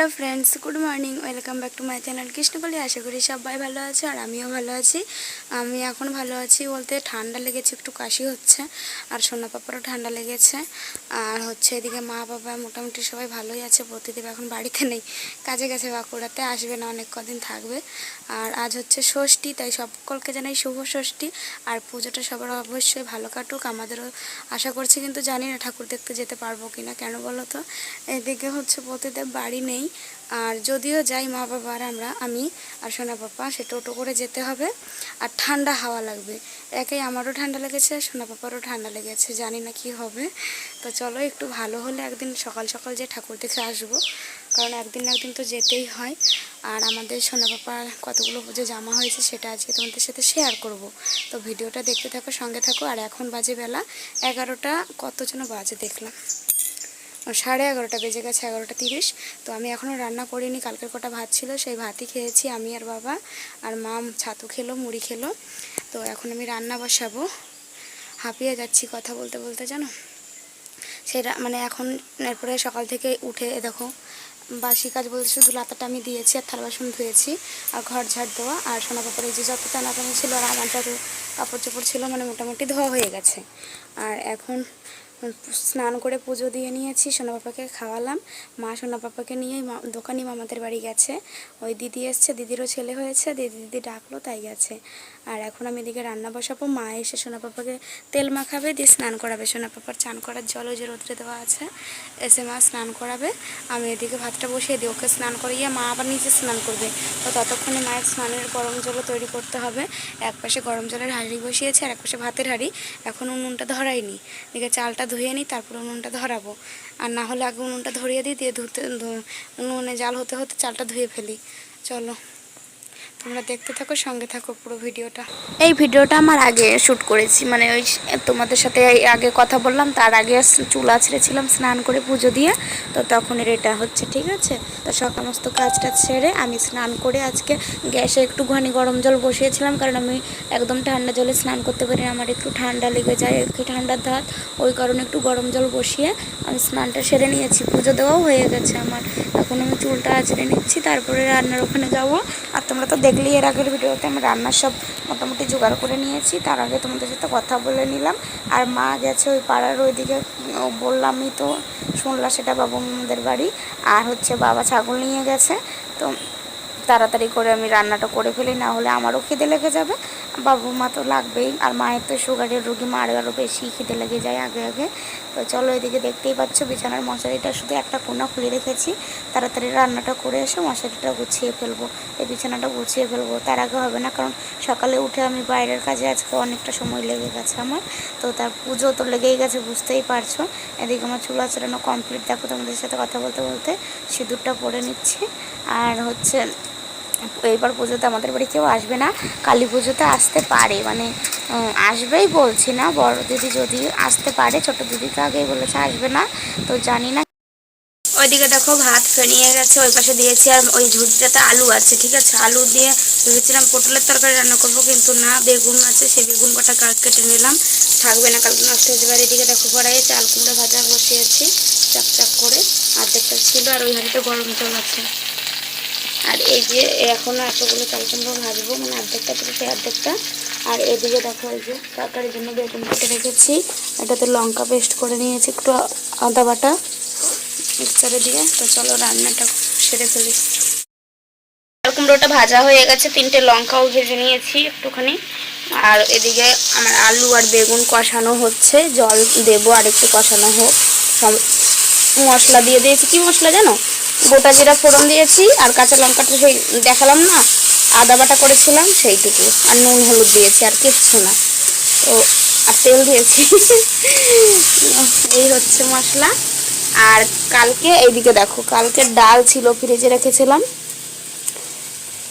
Hello friends good morning welcome back to my channel Krishnapalli আশা করি সবাই ভালো আছে আর আমিও ভালো আছি। আমি এখন ভালো আছি বলতে ঠান্ডা লেগেছে, একটু কাশি হচ্ছে আর সোনা পাপারও ঠান্ডা লেগেছে। আর হচ্ছে এদিকে মা বাবা মোটামুটি সবাই ভালোই আছে, প্রতিদিন এখন বাড়িতে নেই। কাজে গেছে বাঁকুড়াতে, আসবে না অনেক কদিন থাকবে। আর আজ হচ্ছে ষষ্ঠী, তাই সকলকে জানাই শুভ ষষ্ঠী। আর পুজোটা সবার অবশ্যই ভালো কাটুক, আমাদেরও আশা করছি কিন্তু জানি না ঠাকুর দেখতে যেতে পারব কিনা, কেন বলো তো? এদিকে হচ্ছে প্রতিদেব বাড়ি নেই আর যদিও যাই মা বাবা আর আমরা, আমি আর সোনা পাপা, সে টোটো করে যেতে হবে। আর ঠান্ডা হাওয়া লাগবে। একেই আমারও ঠান্ডা লেগেছে, সোনা পাপারও ঠান্ডা লেগেছে, জানি না কি হবে। তো চলো একটু ভালো হলে একদিন সকাল সকাল যে ঠাকুর দেখে আসব। কারণ একদিন না একদিন তো যেতেই হয়। আর আমাদের সোনা পাপার কতগুলো পুজো জামা হয়েছে, সেটা আজকে তোমাদের সাথে শেয়ার করব। তো ভিডিওটা দেখতে থাকো, সঙ্গে থাকো। আর এখন বাজে বেলা এগারোটা, কত যেন বাজে দেখলাম। সাড়ে এগারোটা বেজে গেছে, এগারোটা তিরিশ। তো আমি এখনও রান্না করিনি, কালকের কটা ভাত ছিল, সেই ভাতই খেয়েছি আমি আর বাবা। আর মা ছাতু খেলো, মুড়ি খেলো। তো এখন আমি রান্না বসাবো। হাঁপিয়ে যাচ্ছি কথা বলতে বলতে, জানো? সেটা মানে এখন এরপরে সকাল থেকে উঠে দেখো, বাসি কাজ বলতে শুধু লাতাটা আমি দিয়েছি আর থালা বাসন ধুয়েছি আর ঘর ঝাড় দেওয়া আর সোনা কাপড়ে যে যত টানাটানি ছিল আর আমার যত কাপড় চোপড় ছিল মানে মোটামুটি ধোয়া হয়ে গেছে। আর এখন স্নান করে পুজো দিয়ে নিয়েছি, সোনা পাপাকে খাওয়ালাম। মা সোনা পাপাকে নিয়েই মা- দোকানি মামাদের বাড়ি গেছে। ওই দিদি এসছে, দিদিরও ছেলে হয়েছে, দিদি দিদি ডাকলো, তাই গেছে। আর এখন আমি এদিকে রান্না বসাবো, মা এসে সোনা পাপাকে তেল মাখাবে, দিয়ে স্নান করাবে। সোনা পাপার চান করার জলও যে রোদ্রে দেওয়া আছে, এসে মা স্নান করাবে। আমি এদিকে ভাতটা বসিয়ে দিই, ওকে স্নান করিয়ে মা আবার নিজে স্নান করবে। তো ততক্ষণে মায়ের স্নানের গরম জলও তৈরি করতে হবে। এক পাশে গরম জলের হাঁড়ি বসিয়েছে, আর এক পাশে ভাতের হাঁড়ি। এখন উনুনটা ধরাইনি এদিকে চালটা ধুয়ে নিই, তারপর উনুনটা ধরাবো। আর না হলে আগে উনুনটা ধরিয়ে দিই, দিয়ে ধুতে উনুনে জাল হতে হতে চালটা ধুয়ে ফেলি। চলো। তোমরা দেখতে থাকো, সঙ্গে থাকো পুরো ভিডিওটা। এই ভিডিওটা আমার আগে শ্যুট করেছি মানে ওই তোমাদের সাথে আগে কথা বললাম, তার আগে চুল আছড়েছিলাম স্নান করে পুজো দিয়ে, তো তখনের এটা হচ্ছে, ঠিক আছে? তো সমস্ত কাজটা ছেড়ে আমি স্নান করে আজকে গ্যাসে একটু একটুখানি গরম জল বসিয়েছিলাম, কারণ আমি একদম ঠান্ডা জলে স্নান করতে পারি না, আমার একটু ঠান্ডা লেগে যায়, একটু ঠান্ডার ধাত, ওই কারণে একটু গরম জল বসিয়ে আমি স্নানটা সেরে নিয়েছি, পুজো দেওয়াও হয়ে গেছে আমার। এখন আমি চুলটা আঁচড়ে নিচ্ছি, তারপরে রান্নার ওখানে যাব, আর তোমরা তো দেখলেই এর আগের ভিডিওতে আমি রান্নার সব মোটামুটি জোগাড় করে নিয়েছি। তার আগে তোমাদের সাথে কথা বলে নিলাম। আর মা গেছে ওই পাড়ার ওইদিকে বললামই তো শুনলাম সেটা বাবু মামাদের বাড়ি। আর হচ্ছে বাবা ছাগল নিয়ে গেছে। তো তাড়াতাড়ি করে আমি রান্নাটা করে ফেলি, না হলে আমারও খিদে লেগে যাবে। বাবু মা তো লাগবেই, আর মায়ের তো সুগারের রুগী, মার আরও বেশি খিদে লেগে যায় আগে আগে। তো চলো এদিকে দেখতেই পাচ্ছ বিছানার মশারিটা শুধু একটা কোনা খুলে রেখেছি। তাড়াতাড়ি রান্নাটা করে এসে মশারিটা গুছিয়ে ফেলব। এই বিছানাটা গুছিয়ে ফেলব, তার আগে হবে না, কারণ সকালে উঠে আমি বাইরের কাজে আজকে অনেকটা সময় লেগে গেছে আমার। তো তার পুজো তো লেগেই গেছে, বুঝতেই পারছ। এদিকে আমার চুলা চড়ানো কমপ্লিট দেখো তোমাদের সাথে কথা বলতে বলতে সিঁদুরটা পরে নিচ্ছি। আর হচ্ছে এইবার পুজোতে আমাদের বাড়ি কেউ আসবে না। কালী পুজোতে আসতে পারে মানে আসবেই বলছি না। বড় দিদি যদি আসতে পারে, ছোট দিদি তো আগেই বলেছে আসবে না, তো জানি না। ওইদিকে দেখো ভাত ফেনিয়ে গেছে, ওই পাশে দিয়েছি আর ওই ঝুড়িটাতে আলু আছে, ঠিক আছে? আলু দিয়ে ভেবেছিলাম পটলের তরকারি রান্না করব, কিন্তু না, বেগুন আছে, সেই বেগুন কটা কাট কেটে নিলাম। থাকবে না, কালকে নষ্ট হয়ে যাবে। আর এদিকে দেখো কড়াইয়ে চাল কুমড়ো ভাজা বসিয়েছি চাক চাক করে অর্ধেকটা ছিল আর ওই হাঁড়িতে গরম জল আছে। আর এই যে এখনও এতগুলো চাল কুমড়ো ভাজবো মানে অর্ধেকটা সেই অর্ধেকটা। আর এদিকে দেখো এই যে তরকারির জন্য বেগুন কেটে রেখেছি। এটাতে লঙ্কা পেস্ট করে নিয়েছি, একটু আদা বাটা মিক্সারে দিয়ে। তো চলো রান্নাটা সেরে ফেলি। কুমড়োটা ভাজা হয়ে গেছে, তিনটে লঙ্কাও ভেজে নিয়েছি একটুখানি। আর এদিকে আমার আলু আর বেগুন কষানো হচ্ছে, জল দেবো আর একটু কষানো হোক। মশলা দিয়ে দিয়েছি, কি মশলা জানো? গোটা জিরা ফোড়ন দিয়েছি, আর কাঁচা লঙ্কাটা সেই দেখালাম না, আদা বাটা করেছিলাম সেইটুকু, আর নুন হলুদ দিয়েছি, আর কিচ্ছু না। তো, আর তেল দিয়েছি। এই হচ্ছে মশলা। আর কালকে, এইদিকে দেখো, কালকে ডাল ছিল, ফ্রিজে রেখেছিলাম।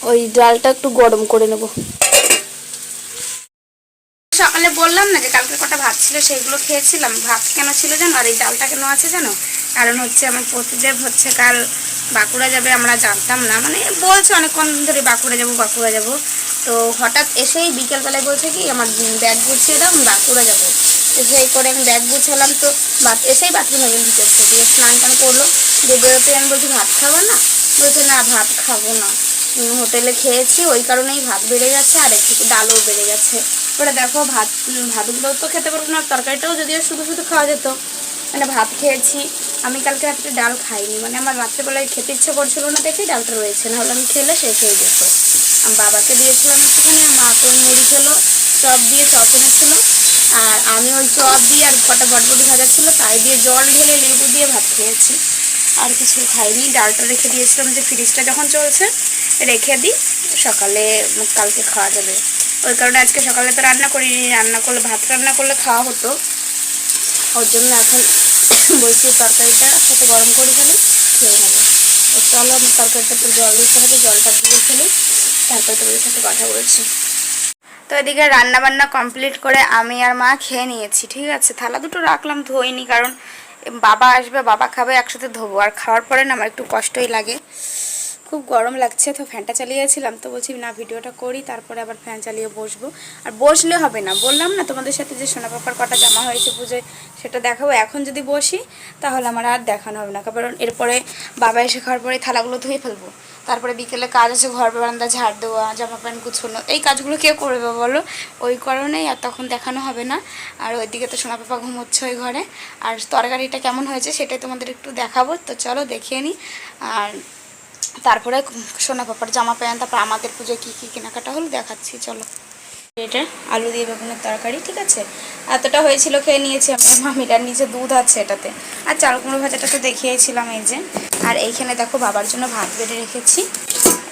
ওই ডালটা একটু গরম করে নেব। সকালে বললাম না যে কালকে কটা ভাত ছিল, সেইগুলো খেয়েছিলাম। ভাত কেন ছিল জানো আর এই ডালটা কেন আছে জানো কারণ হচ্ছে আমার প্রতিদেব হচ্ছে কাল বাঁকুড়া যাবে, আমরা জানতাম না। মানে বলছে অনেকক্ষণ ধরে বাঁকুড়া যাব বাঁকুড়া যাব। তো হঠাৎ এসেই বিকেলবেলায় বলছে কি, আমার ব্যাগ গুছিয়ে দাও, আমি বাঁকুড়া যাব। তো সেই করে আমি ব্যাগ গুছালাম, তো বাথ, এসেই বাথরুমে ঢুকেছে দিয়ে স্নান টান করল। দিয়ে বেরোতে আমি বলছি, ভাত খাব না? বলছে, না, ভাত খাব না। হোটেলে খেয়েছি, ওই কারণেই ভাত বেড়ে গেছে আর একটু ডালও বেড়ে গেছে ওটা দেখো ভাত উম, ভাতগুলোও তো খেতে পারব না তরকারিটাও যদিও শুধু শুধু খাওয়া যেত। মানে ভাত খেয়েছি আমি কালকে রাত্রে ডাল খাইনি মানে আমার রাত্রেবেলায় খেতে ইচ্ছে করছিল না দেখেই ডালটা রয়েছে নাহলে আমি খেলে শেষ হয়ে যেত। আমি বাবাকে দিয়েছিলাম একটুখানি মা তো মুড়ি খেলো চপ দিয়ে চপ এনেছিল আর আমি ওই চপ দিয়ে আর কটা বটবটি ভাজা ছিল তাই দিয়ে জল ঢেলে লেবু দিয়ে ভাত খেয়েছি। আর কিছু খাইনি ডালটা রেখে দিয়েছিলাম যে ফ্রিজটা যখন চলছে রেখে দিই সকালে কালকে খাওয়া যাবে। ওই কারণে আজকে সকালে তো রান্না করিনি, রান্না করলে, ভাত রান্না করলে খাওয়া হতো। ওর জন্য এখন বলছি তরকারিটা সাথে গরম করে ফেলি, খেয়ে নেব। চলো আমি তরকারিটা একটু জল দিতে হবে, জলটা দিয়ে ফেলি, তারপরে তোমাদের সাথে কথা বলছি। তো এদিকে রান্না বান্না কমপ্লিট করে আমি আর মা খেয়ে নিয়েছি, ঠিক আছে? থালা দুটো রাখলাম, ধোইনি, কারণ বাবা আসবে, বাবা খাবে, একসাথে ধোবো। আর খাওয়ার পরে না, আমার একটু কষ্টই লাগে। খুব গরম লাগছে, তো ফ্যানটা চালিয়েছিলাম, তো বলছি না, ভিডিওটা করি, তারপরে আবার ফ্যান চালিয়ে বসবো। আর বসলে হবে না, বললাম না তোমাদের সাথে যে সোনা পাপার কটা জামা হয়েছে পুজোয়, সেটা দেখাবো। এখন যদি বসি, তাহলে আমার আর দেখানো হবে না, কারণ এরপরে বাবা এসে খাওয়ার পরে থালাগুলো ধুয়ে ফেলব। তারপরে বিকেলে কাজ আছে, ঘর বারান্দা, ঝাড় দেওয়া, জামা প্যান্ট গুছোনো, এই কাজগুলো কে করবে বলো? ওই কারণেই আর তখন দেখানো হবে না। আর ওইদিকে তো সোনা পাপা ঘুমোচ্ছে ওই ঘরে। আর তরকারিটা কেমন হয়েছে সেটাই তোমাদের একটু দেখাবো, তো চলো দেখিয়ে নিই আর তারপরে সোনা পাপার জামা প্যান্ট, তারপর আমাদের পুজোয় কী কী কেনাকাটা হলো দেখাচ্ছি, চলো। এটা আলু দিয়ে বেগুনের তরকারি, ঠিক আছে? এতটা হয়েছিল খেয়ে নিয়েছি আমার মামিরার নিচে দুধ আছে এটাতে। আর চাল কুমড়ো ভাজাটা তো দেখিয়েছিলাম এই যে। আর এইখানে দেখো বাবার জন্য ভাত বেড়ে রেখেছি।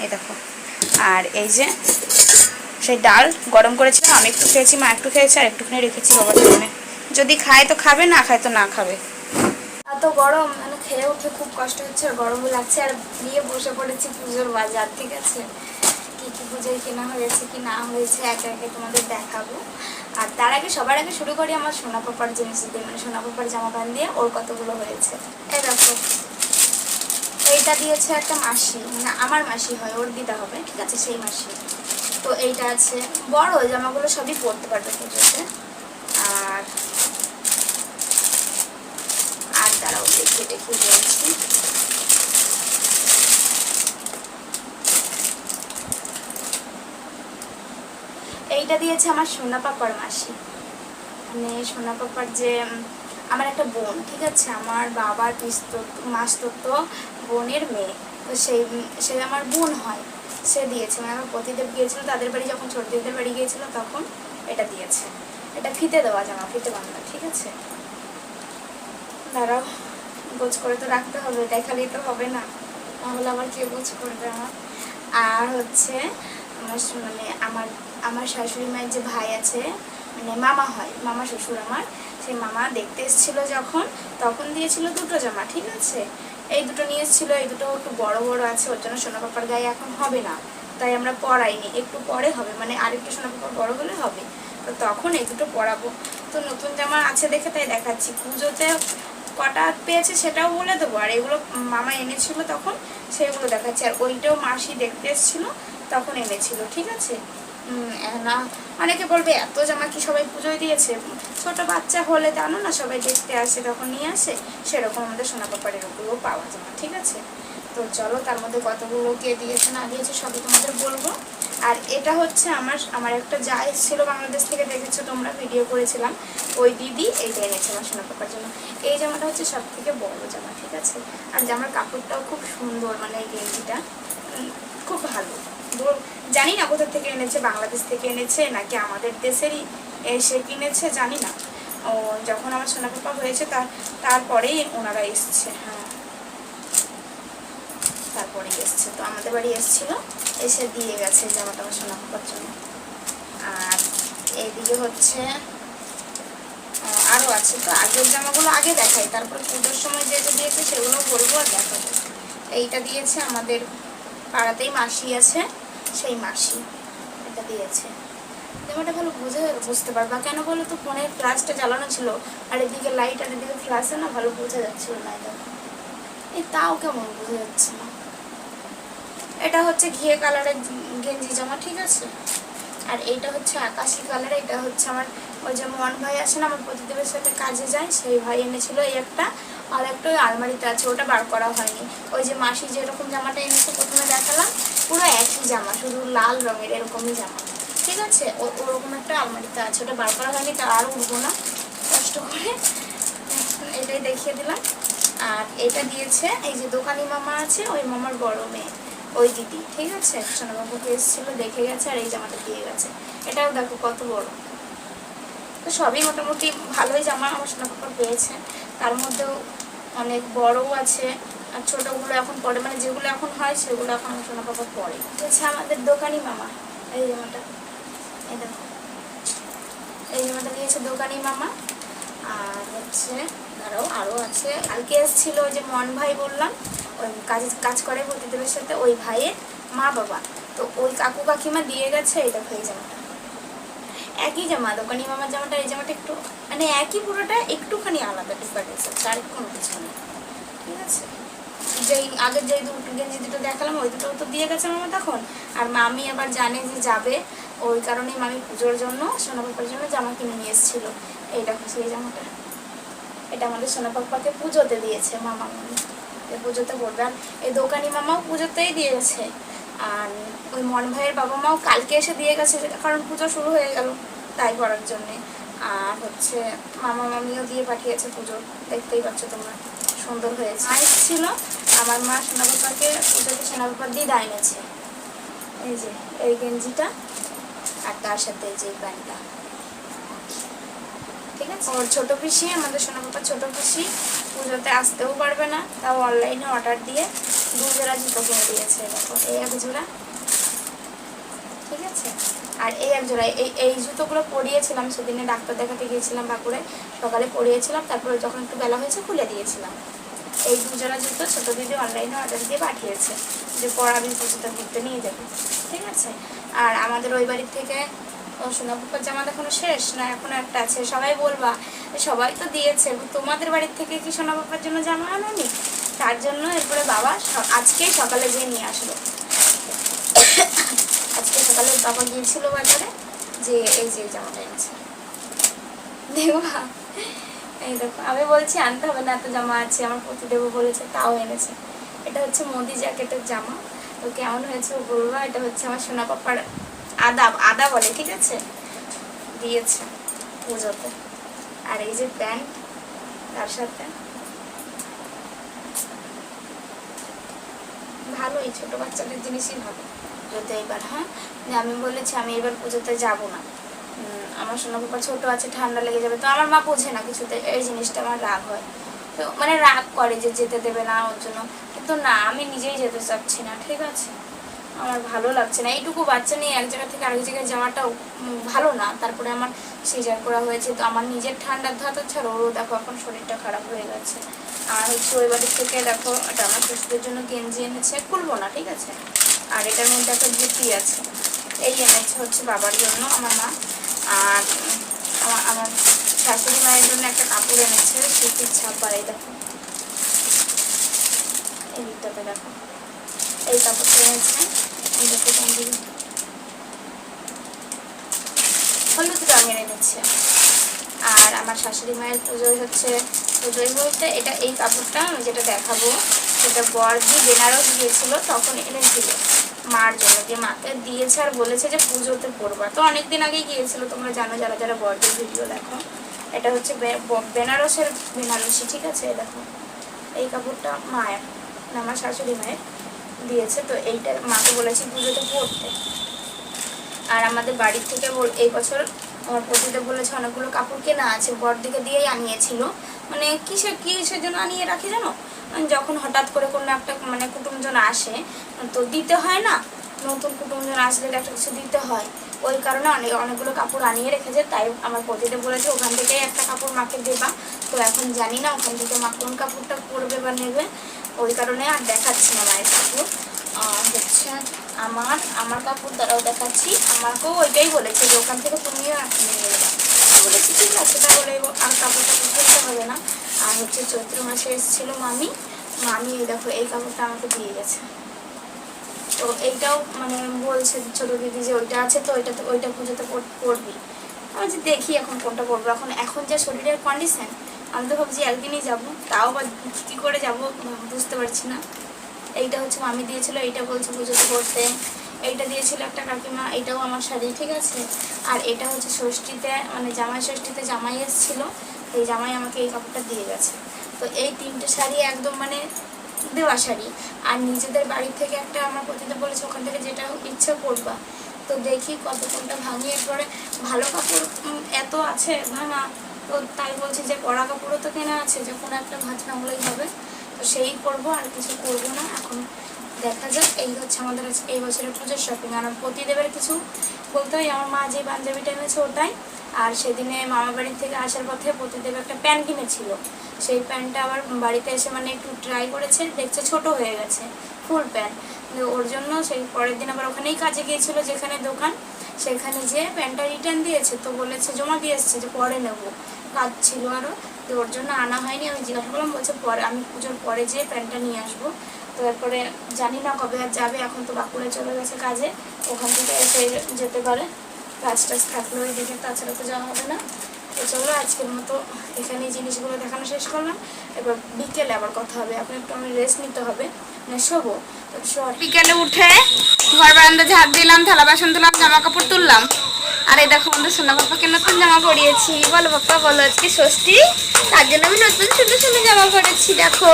এই দেখো। আর এই যে সেই ডাল গরম করেছিলাম, আমি একটু খেয়েছি, মা একটু খেয়েছি, আর একটুখানি রেখেছি বাবার জন্য। যদি খায় তো খাবে, না খায় তো না খাবে। এত গরম মানে খেয়ে উঠে খুব কষ্ট হচ্ছে, আর গরমও লাগছে, আর নিয়ে বসে পড়েছি পুজোর বাজার, ঠিক আছে? কি কি পুজোয় কেনা হয়েছে, কি না হয়েছে, একে একে তোমাদের দেখাবো। আর তার আগে, সবার আগে শুরু করি আমার সোনা পাপার জিনিস দিয়ে মানে সোনা পাপার জামা প্যান্ট দিয়ে, ওর কতগুলো হয়েছে। এই দেখো। এইটা দিয়েছে একটা মাসি মানে আমার মাসি হয়, ওর দিদা হবে, ঠিক আছে, সেই মাসি। তো এইটা আছে, বড় জামাগুলো সবই পরতে পারবে পুজোতে। আর এইটা দিয়েছে আমার সোনা পাপার মাসি। মানে সোনা পাপার যে আমার একটা বোন, ঠিক আছে? আমার বাবার পিস্ত মাস্তত্ব বোনের মেয়ে। তো সেই, সে আমার বোন হয়, সে দিয়েছে। মানে আমার পতিদেব গিয়েছিল, তাদের বাড়ি যখন ছোটদের বাড়ি গিয়েছিল, তখন এটা দিয়েছে। এটা ফিতে দেওয়া জামা, ফিতে বাংলা ঠিক আছে? দাঁড়াও। গোছ করে তো রাখতে হবে, দেখালেই তো হবে না। তাহলে আবার কে গোছ করবে আমার? আর হচ্ছে, আমার মানে আমার আমার শাশুড়ি মায়ের যে ভাই আছে মানে মামা হয়, মামা শ্বশুর আমার, সেই মামা দেখতে এসেছিল যখন, তখন দিয়েছিল দুটো জামা, ঠিক আছে? এই দুটো নিয়ে এসেছিল, এই দুটো একটু বড় বড় আছে, ওর জন্য সোনা পাপার গায়ে এখন হবে না। তাই আমরা পরাইনি, একটু পরে হবে মানে আরেকটু সোনা পাপা বড় হলে হবে। তো তখন এই দুটো পরাবো। তো নতুন জামা আছে দেখে তাই দেখাচ্ছি। পুজোতে কটা পেয়েছে সেটাও বলে দেবো। আর এগুলো মামা এনেছিল তখন, সেগুলো দেখাচ্ছি। আর ওইটাও মাসি দেখতে এসেছিল, তখন এনেছিল, ঠিক আছে? না, অনেকে বলবে, এত জামা কি সবাই পুজোয় দিয়েছে? ছোট বাচ্চা হলে জানো না, সবাই দেখতে আসে, তখন নিয়ে আসে। সেরকম আমাদের সোনা পাপারের ওগুলো পাওয়া যায়, ঠিক আছে? তো চলো, তার মধ্যে কতগুলো কে দিয়েছে, না দিয়েছে, সবই তোমাদের বলব। আর এটা হচ্ছে আমার আমার একটা যা এসেছিল বাংলাদেশ থেকে দেখেছ, তোমরা ভিডিও করেছিলাম। ওই দিদি এইটা এনেছে আমার সোনা পাপার জন্য। এই জামাটা হচ্ছে সব থেকে বড় জামা, ঠিক আছে? আর জামার কাপড়টাও খুব সুন্দর মানে এই গেঞ্জিটা খুব ভালো। জানি না কোথা থেকে এনেছে, বাংলাদেশ থেকে এনেছে, নাকি আমাদের দেশেরই এসে কিনেছে, জানি না। ও, যখন আমার সোনা পাপা হয়েছে, তার, তারপরেই ওনারা এসছে। হ্যাঁ। তারপরে এসছে, তো আমাদের বাড়ি এসেছিল, এসে দিয়ে গেছে জামাটা আমার সোনা পাপার জন্য। আর এইদিকে হচ্ছে আরও আছে, তো আগের জামাগুলো আগে দেখাই, তারপর পুজোর সময় যে যে দিয়েছে সেগুলো বলব আর দেখাবো। এইটা দিয়েছে আমাদের পাড়াতেই মাসি আছে, সেই মাসি এটা দিয়েছে। জামাটা ভালো বুঝে বুঝতে পারবা কেন বলো তো ফোনের ফ্ল্যাশটা জ্বালানো ছিল, আর এদিকে লাইট আর এদিকে ফ্ল্যাশে না ভালো বোঝা যাচ্ছিল না এটা। এই তাও কেমন বোঝা যাচ্ছে না। এটা হচ্ছে ঘিয়ে কালারের গেঞ্জি জামা, ঠিক আছে? আর এইটা হচ্ছে আকাশি কালার, এটা হচ্ছে আমার ওই যে মন ভাই আছে না, আমার প্রতিদেবের সাথে কাজে যায়, সেই ভাই এনেছিল এই একটা। আর একটা ওই আলমারিতে আছে, ওটা বার করা হয়নি। ওই যে মাসি যেরকম জামাটা এনেছে, প্রথমে দেখালাম, পুরো একই জামা, শুধু লাল রঙের এরকমই জামা। ঠিক আছে? ও- ওরকম একটা আলমারিতে আছে, ওটা বার করা হয়নি তা আর উঠবো না, কষ্ট করে। এটাই দেখিয়ে দিলাম। আর এটা দিয়েছে, এই যে দোকানি মামা আছে, ওই মামার বড় মেয়ে। ওই দিদি, ঠিক আছে? সোনাবাবুকে এসেছিল, দেখে গেছে আর এই জামাটা দিয়ে গেছে। এটাও দেখো কত বড়। তো সবই মোটামুটি ভালোই জামা আমার সোনা পাপা পেয়েছে। তার মধ্যেও অনেক বড়ও আছে আর ছোটোগুলো এখন পরে মানে যেগুলো এখন হয় সেগুলো এখন সোনা পাপা পরে। হচ্ছে আমাদের দোকানি মামা। এই জামাটা। এই দেখো। এই জামাটা দিয়েছে দোকানি মামা। আর হচ্ছে ধরো আরও আছে। কালকে এসেছিল যে মন ভাই বললাম, ওই কাজ কাজ করে প্রতিদেবের সাথে ওই ভাইয়ের মা বাবা। তো ওই কাকু কাকিমা দিয়ে গেছে দেখো এই জামাটা। একই জামা, দোকানি মামার জামাটা, এই জামাটা একটু মানে একই পুরোটা একটুখানি আলাদা ডিফারেন্স আছে, আর কোনো কিছু নেই। ঠিক আছে? যেই, আগের যেই দুটো গেঞ্জি দুটো দেখালাম, ওই দুটো তো দিয়ে গেছে মামা তখন। আর মামি আবার জানে যে যাবে, ওই কারণেই মামি পুজোর জন্য, সোনা পাপার জন্য জামা কিনে নিয়ে এসেছিল। এইটা সেই জামাটা। এটা আমাদের সোনা পাপাকে পুজোতে দিয়েছে, মামা পুজোতে পড়বে আর এই দোকানি মামাও পুজোতেই দিয়েছে। আর ওই মন ভাইয়ের বাবা মাও কালকে এসে দিয়ে গেছে কারণ পুজো শুরু হয়ে গেল তাই করার জন্যে। আর হচ্ছে মামা মামিও দিয়ে পাঠিয়েছে পুজো, দেখতেই পাচ্ছ তোমরা, সুন্দর হয়েছে। মা ছিল আমার মা সোনা সোনাপাপাকে পুজোতে সোনাপাপার দিদা এনেছে। এই যে, এই গেঞ্জিটা, আর তার সাথে এই যে প্যান্টটা। ঠিক আছে? ওর ছোট পিসি, আমাদের সোনাপাপার ছোটো পিসি, পুজোতে আসতেও পারবে না। তাও অনলাইনে অর্ডার দিয়ে দু জোড়া জুতো কিনে দিয়েছে। দেখো, এই এক জোড়া। ঠিক আছে? আর এই এক জোড়া, এই এই জুতোগুলো পরিয়েছিলাম, সেদিনে ডাক্তার দেখাতে গিয়েছিলাম বাঁকুড়ে সকালে পরিয়েছিলাম, তারপরে যখন একটু বেলা হয়েছে খুলে দিয়েছিলাম। এই দু জোড়া জুতো ছোটো দিদি অনলাইনে অর্ডার দিয়ে পাঠিয়েছে। যে পড়াবি, পুজোটা ঘুরতে নিয়ে যাবে। ঠিক আছে? আর আমাদের ওই বাড়ির থেকে ও সোনাপুকুর জামা এখনও শেষ? না, এখন একটা আছে। সবাই বলবা। সবাই তো দিয়েছে। তোমাদের বাড়ির থেকে কি সোনাপাপার জন্য জামা আনোনি? তার জন্য এরপরে বাবা আজকেই সকালে যেয়ে নিয়ে আসলো। আজকে সকালে বাবা গিয়েছিল বাজারে যে এই যে জামাটা এনেছে। দেবা এই দেখো, আমি বলছি আনতে হবে না, এত জামা আছে, আমার প্রতিদেব বলেছে, তাও এনেছে। এটা হচ্ছে মোদি জ্যাকেটের জামা। তো কেমন হয়েছে বলব? এটা হচ্ছে আমার সোনা আদা আদা বলে, ঠিক আছে? দিয়েছে পুজোতে। আর এই যে প্যান্ট, তার সাথে ভালোই, ছোট বাচ্চাদের জিনিসই ভালো। যদি এবার হ্যাঁ? আমি বলেছি, আমি এবার পুজোতে যাব না। আমার সোনা বাবা ছোট আছে, ঠান্ডা লেগে যাবে, তো আমার মা বোঝে না কিছুতে, এই জিনিসটা আমার রাগ হয়। তো মানে রাগ করে যে যেতে দেবে না ওর জন্য। কিন্তু না, আমি নিজেই যেতে চাচ্ছি না, ঠিক আছে? আমার ভালো লাগছে না। এইটুকু বাচ্চা নিয়ে এক জায়গা থেকে আরেক জায়গায় যাওয়াটাও ভালো না। তারপরে আমার সিজার করা হয়েছে। তো আমার নিজের ঠান্ডার ধাতো ছাড়া, ওরও দেখো এখন শরীরটা খারাপ হয়ে গেছে। আর হচ্ছে ওই বাড়ির থেকে দেখো, এটা আমার শ্বশুরের জন্য গেঞ্জি এনেছে। খুলবো না, ঠিক আছে? আর এটার মধ্যে একটা ধুতি আছে। এই এনেছে হচ্ছে বাবার জন্য আমার মা। আর আমার আমার শাশুড়ি মায়ের জন্য একটা কাপড় এনেছে, সুতির ছাপা, এই দেখো। এই দিকটাতে দেখো। এই কাপড়টা এই দেখো বন্ধু হলুদ রঙের এনেছে আর আমার শাশুড়ি মায়ের পুজোয় হচ্ছে, পুজোয় বলতে এটা এই কাপড়টা আমি যেটা দেখাবো সেটা বরজি বেনারস গিয়েছিল তখন এনে এনেছিল মার জন্য যে মাকে দিয়েছে আর বলেছে যে পুজোতে পড়বা তো অনেকদিন আগেই গিয়েছিল, তোমরা জানো যারা যারা বরজির ভিডিও দেখো। এটা হচ্ছে বেনারসের বেনারসি, ঠিক আছে? দেখো। এই কাপড়টা মায়ের আমার শাশুড়ি মায়ের। দিয়েছে, তো এইটা মাকে বলেছি পুজোতে পড়তে। আর আমাদের বাড়ির থেকে এই বছর আমার পতিতে বলেছে অনেকগুলো কাপড় কেনা আছে, বড়দিকে দিয়েই আনিয়েছিল। মানে কিসের কিসের জন্য আনিয়ে রাখে জানো? মানে যখন হঠাৎ করে কোনো একটা মানে কুটুমজন আসে, তো দিতে হয় না, নতুন কুটুমজন আসলে একটা কিছু দিতে হয়। ওই কারণে অনেক অনেকগুলো কাপড় আনিয়ে রেখেছে, তাই আমার পতিতে বলেছে ওখান থেকেই একটা কাপড় মাকে দেবা। তো এখন জানি না ওখান থেকে মা কোন কাপড়টা পরবে বা নেবে। ওই কারণে আর দেখাচ্ছি না মায়ের কাপড়। হচ্ছে আমার আমার কাপড় দ্বারাও দেখাচ্ছি। আমাকেও ওইটাই বলেছে যে ওখান থেকে তুমিও নিয়ে নেবে বলেছি, ঠিক আছে, তাহলে আর কাপড়টা কিনতে হবে না। আর হচ্ছে চৈত্র মাসে এসেছিল মামি। মামি, এই দেখো, এই কাপড়টা আমাকে দিয়ে গেছে। তো এইটাও মানে বলছে ছোটো দিদি যে ওইটা আছে তো ওইটা ওইটা পুজোতে পরবি। আমি যে দেখি এখন কোনটা পরবো। এখন এখন যে শরীরের কন্ডিশন আমি তো ভাবছি একদিনই যাব, তাও বা কী করে যাব বুঝতে পারছি না। এইটা হচ্ছে মামি দিয়েছিল, এইটা বলছে পুজোতে করতে এইটা দিয়েছিল একটা কাকিমা এটাও আমার শাড়ি, ঠিক আছে? আর এটা হচ্ছে ষষ্ঠীতে মানে জামাই ষষ্ঠীতে জামাই এসেছিল, এই জামাই আমাকে এই কাপড়টা দিয়ে গেছে। তো এই তিনটে শাড়ি একদম মানে দেওয়া শাড়ি। আর নিজেদের বাড়ি থেকে একটা আমার প্রতিদিন বলেছে, ওখান থেকে যেটা ইচ্ছা করবা তো দেখি কত কোনটা ভাঙিয়ে পরে, ভালো কাপড় এত আছে ভাঙা তো তাই বলছি যে পরা কাপড়ও তো কেনা আছে, যে কোনো একটা ভাঁজ ভাঙলেই হবে। তো সেই করব, আর কিছু করব না, এখন দেখা যাক। এই হচ্ছে আমাদের এই বছরের পুজোর শপিং আর প্রতিদেবের কিছু বলতে হয়, আমার মা যে পাঞ্জাবিটা এনেছে ওটাই। আর সেদিনে মামা বাড়ি থেকে আসার পথে প্রতিদেব একটা প্যান্ট কিনেছিল। সেই প্যান্টটা আবার বাড়িতে এসে মানে একটু ট্রাই করেছে, দেখছে ছোট হয়ে গেছে ফুল প্যান্ট ওর জন্য সেই পরের দিন আবার ওখানেই কাজে গিয়েছিল, যেখানে দোকান। সেখানে যে প্যান্টটা রিটার্ন দিয়েছে, তো বলেছে, জমা দিয়ে এসছে যে পরে নেব। কাজ ছিল আরও। তো ওর জন্য আনা হয়নি। আমি জিজ্ঞাসা করলাম বলছে, পরে, আমি পুজোর পরে যেয়ে প্যান্টটা নিয়ে আসব। তো এরপরে জানি না কবে আর যাবে। এখন তো বাঁকুড়ে চলে গেছে কাজে। ওখান থেকে এসে যেতে পারে। কাজ টাজ থাকলে ওই এদিকে তাছাড়া তো যাওয়া হবে না। তো চলো, আজকের মতো এখানে জিনিসগুলো দেখানো শেষ করলাম। এবার বিকেলে আবার কথা হবে। এখন একটু আমি রেস্ট নিতে হবে। বিকেলে উঠে ঘর বারান্দা ঝাড় দিলাম, থালা বাসন তুললাম জামা কাপড় তুললাম। আর এই দেখো আমাদের সোনা পাপাকে নতুন জামা পরিয়েছি। বলো পাপা, বলো আজকে ষষ্ঠী? তার জন্য আমি নতুন সুন্দর সুন্দর জামা পরেছি, দেখো।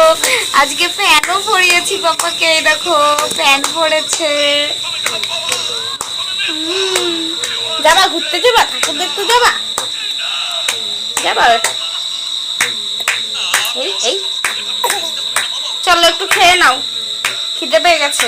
আজকে প্যান্টও পরিয়েছি পাপাকে, এই দেখো, প্যান্ট পরেছে। যাবা, ঘুরতে যাবা, ঠাকুর দেখতে যাবা? যাবা এই। চলো একটু খেয়ে নাও। খিদে পেয়ে গেছে।